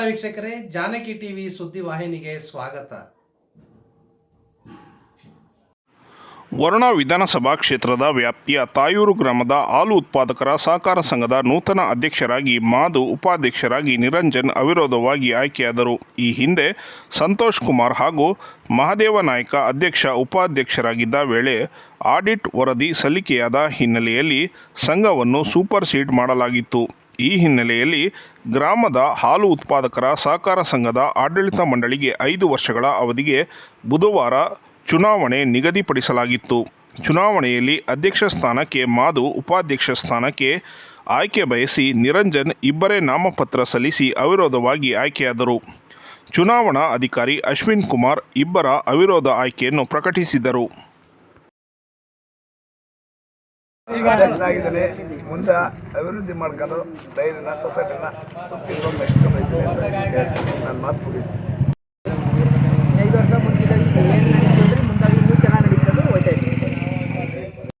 ವೀಕ್ಷಕರೇ, ಜಾನಕಿ ಟಿವಿ ಸುದ್ದಿ ವಾಹಿನಿಗೆ ಸ್ವಾಗತ. ವರುಣಾ ವಿಧಾನಸಭಾ ಕ್ಷೇತ್ರದ ವ್ಯಾಪ್ತಿಯ ತಾಯೂರು ಗ್ರಾಮದ ಹಾಲು ಉತ್ಪಾದಕರ ಸಹಕಾರ ಸಂಘದ ನೂತನ ಅಧ್ಯಕ್ಷರಾಗಿ ಮಾಧು ಉಪಾಧ್ಯಕ್ಷರಾಗಿ ನಿರಂಜನ್ ಅವಿರೋಧವಾಗಿ ಆಯ್ಕೆಯಾದರು. ಈ ಹಿಂದೆ ಸಂತೋಷ್ ಕುಮಾರ್ ಹಾಗೂ ಮಹದೇವ ನಾಯ್ಕ ಅಧ್ಯಕ್ಷ ಉಪಾಧ್ಯಕ್ಷರಾಗಿದ್ದ ವೇಳೆ ಆಡಿಟ್ ವರದಿ ಸಲ್ಲಿಕೆಯಾದ ಹಿನ್ನೆಲೆಯಲ್ಲಿ ಸಂಘವನ್ನು ಸೂಪರ್ ಸೀಡ್ ಮಾಡಲಾಗಿತ್ತು. ಈ ಹಿನ್ನೆಲೆಯಲ್ಲಿ ಗ್ರಾಮದ ಹಾಲು ಉತ್ಪಾದಕರ ಸಹಕಾರ ಸಂಘದ ಆಡಳಿತ ಮಂಡಳಿಗೆ ಐದು ವರ್ಷಗಳ ಅವಧಿಗೆ ಬುಧವಾರ ಚುನಾವಣೆ ನಿಗದಿಪಡಿಸಲಾಗಿತ್ತು. ಚುನಾವಣೆಯಲ್ಲಿ ಅಧ್ಯಕ್ಷ ಸ್ಥಾನಕ್ಕೆ ಮಾಧು, ಉಪಾಧ್ಯಕ್ಷ ಸ್ಥಾನಕ್ಕೆ ಆಯ್ಕೆ ಬಯಸಿ ನಿರಂಜನ್ ಇಬ್ಬರೇ ನಾಮಪತ್ರ ಸಲ್ಲಿಸಿ ಅವಿರೋಧವಾಗಿ ಆಯ್ಕೆಯಾದರು. ಚುನಾವಣಾ ಅಧಿಕಾರಿ ಅಶ್ವಿನ್ ಕುಮಾರ್ ಇಬ್ಬರ ಅವಿರೋಧ ಆಯ್ಕೆಯನ್ನು ಪ್ರಕಟಿಸಿದರು. ಅಧ್ಯಕ್ಷನಾಗಿದ್ದೇನೆ ಮುಂದೆ ಅಭಿವೃದ್ಧಿ ಮಾಡ್ಕೊಂಡು ಡೈರಿನ ಸೊಸೈಟಿನ ನಡೆಸ್ಕೊಂಡು ಹೋಗ್ತೀನಿ ಅಂತ ನಾನು ಮಾತು ಮುಗಿಸ್ತೀನಿ